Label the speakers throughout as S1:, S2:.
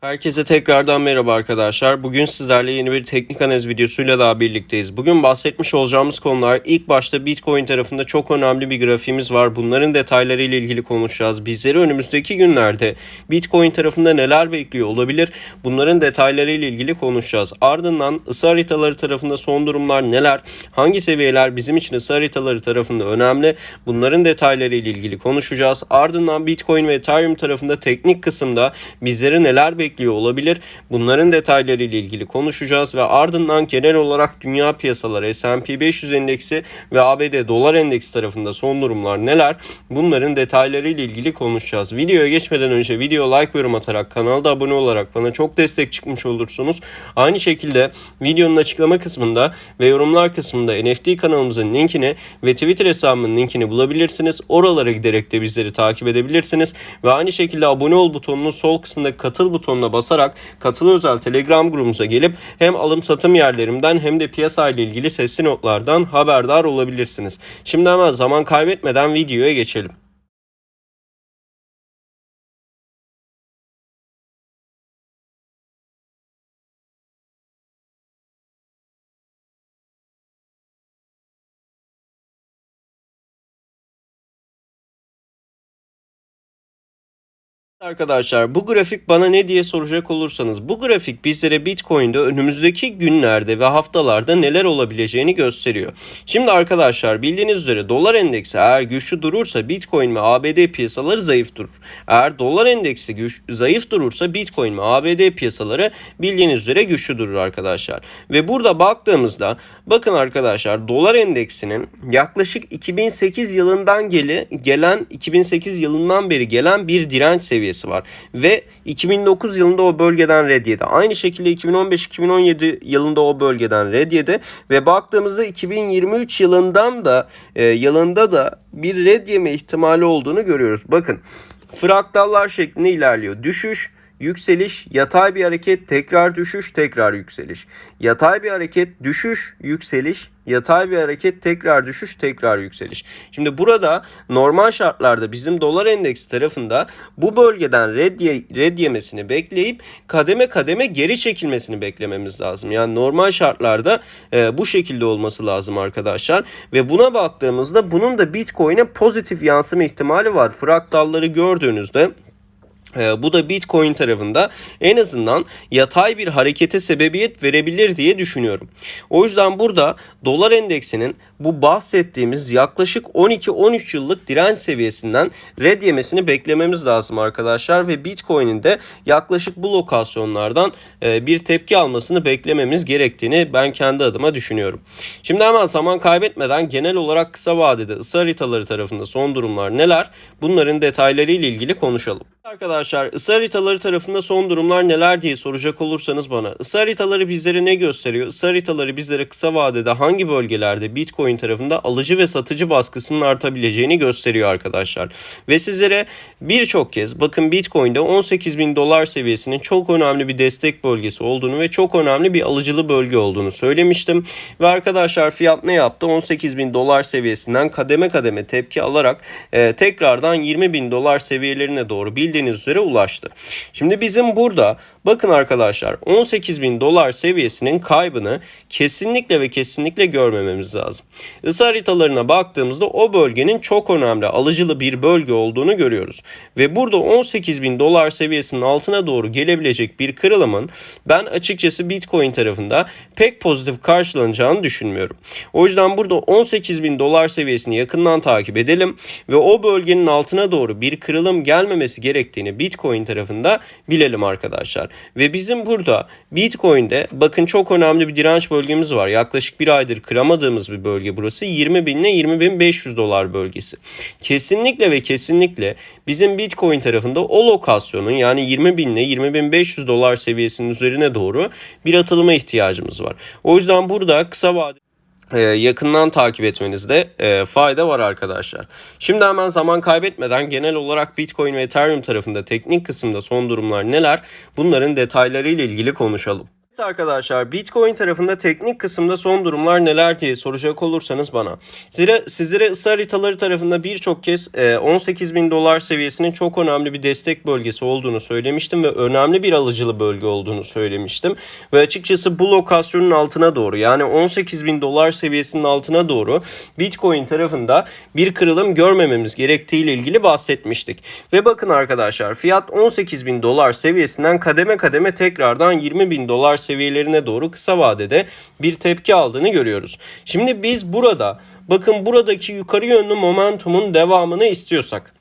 S1: Herkese tekrardan merhaba arkadaşlar. Bugün sizlerle yeni bir teknik analiz videosuyla daha birlikteyiz. Bugün bahsetmiş olacağımız konular ilk başta Bitcoin tarafında çok önemli bir grafiğimiz var. Bunların detayları ile ilgili konuşacağız. Bizleri önümüzdeki günlerde Bitcoin tarafında neler bekliyor olabilir? Bunların detayları ile ilgili konuşacağız. Ardından ısı haritaları tarafında son durumlar neler? Hangi seviyeler bizim için ısı haritaları tarafında önemli? Bunların detayları ile ilgili konuşacağız. Ardından Bitcoin ve Ethereum tarafında teknik kısımda bizleri neler bekliyor olabilir? Bunların detayları ile ilgili konuşacağız ve ardından genel olarak dünya piyasaları S&P 500 endeksi ve ABD dolar endeksi tarafında son durumlar neler? Bunların detayları ile ilgili konuşacağız. Videoya geçmeden önce video like yorum atarak kanalda abone olarak bana çok destek çıkmış olursunuz. Aynı şekilde videonun açıklama kısmında ve yorumlar kısmında NFT kanalımızın linkini ve Twitter hesabımın linkini bulabilirsiniz. Oralara giderek de bizleri takip edebilirsiniz. Ve aynı şekilde abone ol butonunun sol kısmındaki katıl butonuna basarak katıl özel Telegram grubumuza gelip hem alım satım yerlerimden hem de piyasa ile ilgili sesli notlardan haberdar olabilirsiniz. Şimdi hemen zaman kaybetmeden videoya geçelim. Arkadaşlar bu grafik bana ne diye soracak olursanız bu grafik bizlere Bitcoin'de önümüzdeki günlerde ve haftalarda neler olabileceğini gösteriyor. Şimdi arkadaşlar bildiğiniz üzere dolar endeksi eğer güçlü durursa Bitcoin ve ABD piyasaları zayıf durur. Eğer dolar endeksi güç, zayıf durursa Bitcoin ve ABD piyasaları bildiğiniz üzere güçlü durur arkadaşlar. Ve burada baktığımızda bakın arkadaşlar dolar endeksinin yaklaşık 2008 yılından geli, gelen 2008 yılından beri gelen bir direnç seviyesi seviyesi var. Ve 2009 yılında o bölgeden red yedi. Aynı şekilde 2015-2017 yılında o bölgeden red yedi. Ve baktığımızda 2023 yılından da e, yılında da bir red yeme ihtimali olduğunu görüyoruz. Bakın fraktallar şeklinde ilerliyor. Düşüş, yükseliş, yatay bir hareket, tekrar düşüş, tekrar yükseliş. Yatay bir hareket, düşüş, yükseliş, yatay bir hareket, tekrar düşüş, tekrar yükseliş. Şimdi burada normal şartlarda bizim dolar endeksi tarafında bu bölgeden red, ye, red yemesini bekleyip kademe kademe geri çekilmesini beklememiz lazım. Yani normal şartlarda e, bu şekilde olması lazım arkadaşlar. Ve buna baktığımızda bunun da Bitcoin'e pozitif yansıma ihtimali var. Fraktalları gördüğünüzde bu da Bitcoin tarafında en azından yatay bir harekete sebebiyet verebilir diye düşünüyorum. O yüzden burada dolar endeksinin bu bahsettiğimiz yaklaşık 12-13 yıllık direnç seviyesinden red yemesini beklememiz lazım arkadaşlar ve Bitcoin'in de yaklaşık bu lokasyonlardan e, bir tepki almasını beklememiz gerektiğini ben kendi adıma düşünüyorum. Şimdi hemen zaman kaybetmeden genel olarak kısa vadede ısı haritaları tarafında son durumlar neler? Bunların detayları ile ilgili konuşalım. Arkadaşlar ısı haritaları tarafında son durumlar neler diye soracak olursanız bana. Isı haritaları bizlere ne gösteriyor? Isı haritaları bizlere kısa vadede hangi bölgelerde Bitcoin tarafında alıcı ve satıcı baskısının artabileceğini gösteriyor arkadaşlar. Ve sizlere birçok kez bakın Bitcoin'de 18 bin dolar seviyesinin çok önemli bir destek bölgesi olduğunu ve çok önemli bir alıcılı bölge olduğunu söylemiştim. Ve arkadaşlar fiyat ne yaptı? 18 bin dolar seviyesinden kademe kademe tepki alarak e, tekrardan 20 bin dolar seviyelerine doğru bildiğiniz üzere ulaştı. Şimdi bizim burada bakın arkadaşlar 18 bin dolar seviyesinin kaybını kesinlikle ve kesinlikle görmememiz lazım. Isı haritalarına baktığımızda o bölgenin çok önemli alıcılı bir bölge olduğunu görüyoruz. Ve burada 18 bin dolar seviyesinin altına doğru gelebilecek bir kırılımın ben açıkçası Bitcoin tarafında pek pozitif karşılanacağını düşünmüyorum. O yüzden burada 18 bin dolar seviyesini yakından takip edelim ve o bölgenin altına doğru bir kırılım gelmemesi gerektiğini Bitcoin tarafında bilelim arkadaşlar. Ve bizim burada Bitcoin'de bakın çok önemli bir direnç bölgemiz var. Yaklaşık bir aydır kıramadığımız bir bölge burası 20 bin ile 20 bin 500 dolar bölgesi. Kesinlikle ve kesinlikle bizim Bitcoin tarafında o lokasyonun yani 20 bin ile 20 bin 500 dolar seviyesinin üzerine doğru bir atılıma ihtiyacımız var. O yüzden burada kısa vadeli yakından takip etmenizde e, fayda var arkadaşlar. Şimdi hemen zaman kaybetmeden genel olarak Bitcoin ve Ethereum tarafında teknik kısımda son durumlar neler bunların detayları ile ilgili konuşalım. Evet arkadaşlar Bitcoin tarafında teknik kısımda son durumlar neler diye soracak olursanız bana. Sizlere, sizlere ısı haritaları tarafında birçok kez e, 18 bin dolar seviyesinin çok önemli bir destek bölgesi olduğunu söylemiştim ve önemli bir alıcılı bölge olduğunu söylemiştim. Ve açıkçası bu lokasyonun altına doğru yani 18 bin dolar seviyesinin altına doğru Bitcoin tarafında bir kırılım görmememiz gerektiği ile ilgili bahsetmiştik. Ve bakın arkadaşlar fiyat 18 bin dolar seviyesinden kademe kademe tekrardan 20 bin dolar seviyelerine doğru kısa vadede bir tepki aldığını görüyoruz. Şimdi biz burada bakın buradaki yukarı yönlü momentumun devamını istiyorsak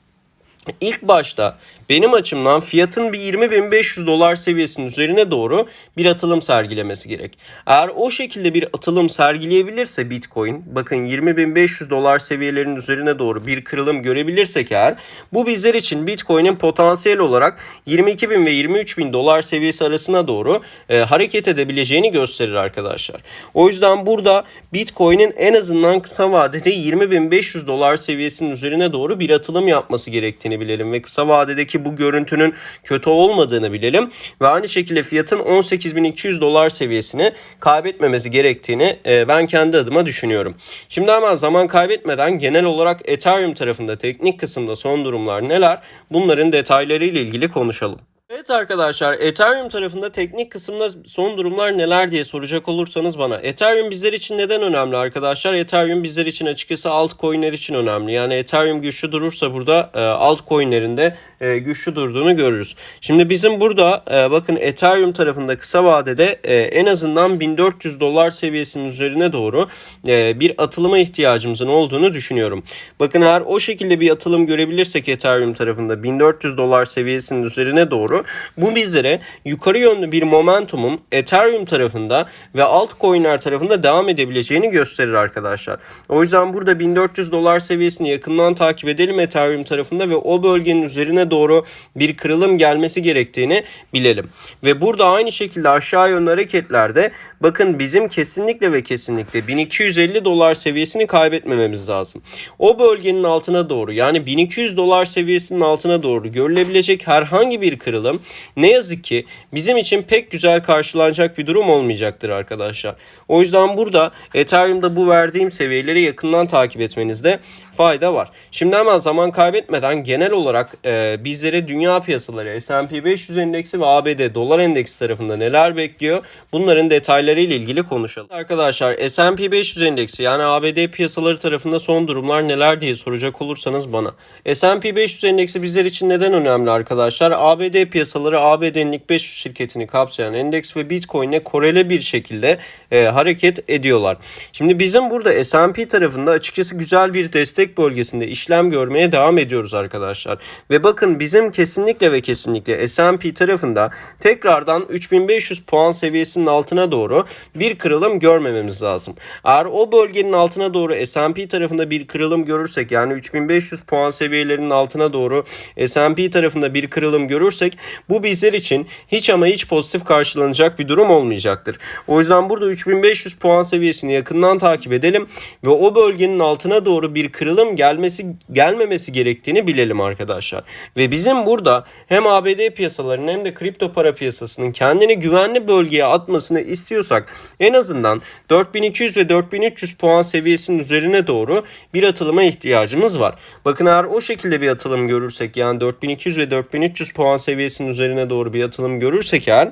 S1: ilk başta benim açımdan fiyatın bir 20.500 dolar seviyesinin üzerine doğru bir atılım sergilemesi gerek. Eğer o şekilde bir atılım sergileyebilirse Bitcoin bakın 20.500 dolar seviyelerinin üzerine doğru bir kırılım görebilirsek eğer bu bizler için Bitcoin'in potansiyel olarak 22.000 ve 23.000 dolar seviyesi arasına doğru e, hareket edebileceğini gösterir arkadaşlar. O yüzden burada Bitcoin'in en azından kısa vadede 20.500 dolar seviyesinin üzerine doğru bir atılım yapması gerektiğini bilelim ve kısa vadedeki bu görüntünün kötü olmadığını bilelim ve aynı şekilde fiyatın 18.200 dolar seviyesini kaybetmemesi gerektiğini e, ben kendi adıma düşünüyorum. Şimdi hemen zaman kaybetmeden genel olarak Ethereum tarafında teknik kısımda son durumlar neler? Bunların detayları ile ilgili konuşalım. Evet arkadaşlar Ethereum tarafında teknik kısımda son durumlar neler diye soracak olursanız bana. Ethereum bizler için neden önemli arkadaşlar? Ethereum bizler için açıkçası altcoin'ler için önemli. Yani Ethereum güçlü durursa burada e, altcoin'lerin de e, güçlü durduğunu görürüz. Şimdi bizim burada e, bakın Ethereum tarafında kısa vadede e, en azından 1400 dolar seviyesinin üzerine doğru e, bir atılıma ihtiyacımızın olduğunu düşünüyorum. Bakın eğer o şekilde bir atılım görebilirsek Ethereum tarafında 1400 dolar seviyesinin üzerine doğru bu bizlere yukarı yönlü bir momentumun Ethereum tarafında ve altcoin'ler tarafında devam edebileceğini gösterir arkadaşlar. O yüzden burada 1400 dolar seviyesini yakından takip edelim Ethereum tarafında ve o bölgenin üzerine doğru bir kırılım gelmesi gerektiğini bilelim. Ve burada aynı şekilde aşağı yönlü hareketlerde bakın bizim kesinlikle ve kesinlikle 1250 dolar seviyesini kaybetmememiz lazım. O bölgenin altına doğru yani 1200 dolar seviyesinin altına doğru görülebilecek herhangi bir kırılım ne yazık ki bizim için pek güzel karşılanacak bir durum olmayacaktır arkadaşlar. O yüzden burada Ethereum'da bu verdiğim seviyeleri yakından takip etmenizde fayda var. Şimdi hemen zaman kaybetmeden genel olarak e, bizlere dünya piyasaları S&P 500 endeksi ve ABD dolar endeksi tarafında neler bekliyor? Bunların detayları ile ilgili konuşalım. Arkadaşlar S&P 500 endeksi yani ABD piyasaları tarafında son durumlar neler diye soracak olursanız bana. S&P 500 endeksi bizler için neden önemli arkadaşlar? ABD piyasaları ABD'nin ilk 500 şirketini kapsayan endeks ve Bitcoin'e korele bir şekilde e, hareket ediyorlar. Şimdi bizim burada S&P tarafında açıkçası güzel bir destek bölgesinde işlem görmeye devam ediyoruz arkadaşlar. Ve bakın bizim kesinlikle ve kesinlikle S&P tarafında tekrardan 3500 puan seviyesinin altına doğru bir kırılım görmememiz lazım. Eğer o bölgenin altına doğru S&P tarafında bir kırılım görürsek yani 3500 puan seviyelerinin altına doğru S&P tarafında bir kırılım görürsek bu bizler için hiç ama hiç pozitif karşılanacak bir durum olmayacaktır. O yüzden burada 3500 puan seviyesini yakından takip edelim ve o bölgenin altına doğru bir kırılım gelmesi gelmemesi gerektiğini bilelim arkadaşlar. Ve bizim burada hem ABD piyasalarının hem de kripto para piyasasının kendini güvenli bölgeye atmasını istiyorsak en azından 4200 ve 4300 puan seviyesinin üzerine doğru bir atılıma ihtiyacımız var. Bakın eğer o şekilde bir atılım görürsek yani 4200 ve 4300 puan seviyesinin üzerine doğru bir atılım görürsek eğer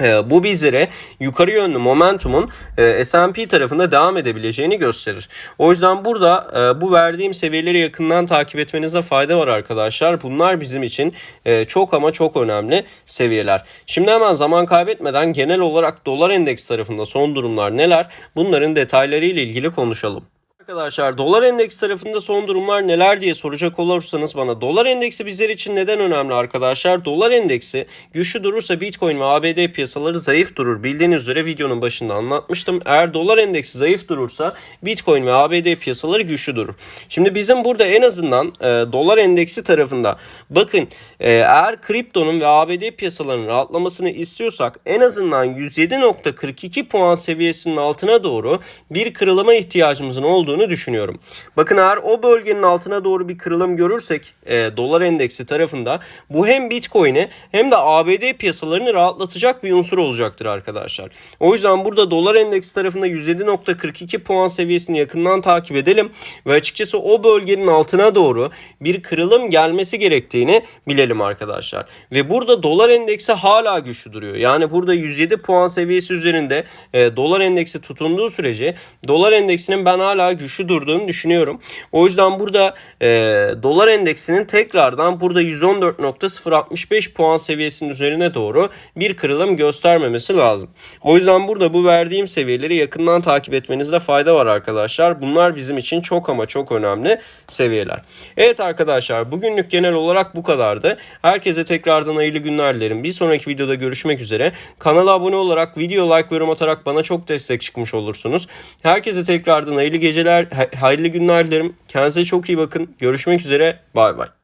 S1: bu bizlere yukarı yönlü momentumun e, S&P tarafında devam edebileceğini gösterir. O yüzden burada e, bu verdiğim seviyeleri yakından takip etmenize fayda var arkadaşlar. Bunlar bizim için e, çok ama çok önemli seviyeler. Şimdi hemen zaman kaybetmeden genel olarak dolar endeks tarafında son durumlar neler? Bunların detayları ile ilgili konuşalım. Arkadaşlar dolar endeks tarafında son durumlar neler diye soracak olursanız bana dolar endeksi bizler için neden önemli arkadaşlar? Dolar endeksi güçlü durursa Bitcoin ve ABD piyasaları zayıf durur. Bildiğiniz üzere videonun başında anlatmıştım. Eğer dolar endeksi zayıf durursa Bitcoin ve ABD piyasaları güçlü durur. Şimdi bizim burada en azından e, dolar endeksi tarafında bakın e, eğer kriptonun ve ABD piyasalarının rahatlamasını istiyorsak en azından 107.42 puan seviyesinin altına doğru bir kırılıma ihtiyacımızın olduğunu olduğunu düşünüyorum. Bakın eğer o bölgenin altına doğru bir kırılım görürsek e, dolar endeksi tarafında bu hem Bitcoin'i hem de ABD piyasalarını rahatlatacak bir unsur olacaktır arkadaşlar. O yüzden burada dolar endeksi tarafında 107.42 puan seviyesini yakından takip edelim ve açıkçası o bölgenin altına doğru bir kırılım gelmesi gerektiğini bilelim arkadaşlar. Ve burada dolar endeksi hala güçlü duruyor. Yani burada 107 puan seviyesi üzerinde e, dolar endeksi tutunduğu sürece dolar endeksinin ben hala güçlü durduğunu düşünüyorum. O yüzden burada e, dolar endeksinin tekrardan burada 114.065 puan seviyesinin üzerine doğru bir kırılım göstermemesi lazım. O yüzden burada bu verdiğim seviyeleri yakından takip etmenizde fayda var arkadaşlar. Bunlar bizim için çok ama çok önemli seviyeler. Evet arkadaşlar bugünlük genel olarak bu kadardı. Herkese tekrardan hayırlı günler dilerim. Bir sonraki videoda görüşmek üzere. Kanala abone olarak video like ve yorum atarak bana çok destek çıkmış olursunuz. Herkese tekrardan hayırlı geceler, hayırlı günler dilerim. Kendinize çok iyi bakın. Görüşmek üzere. Bay bay.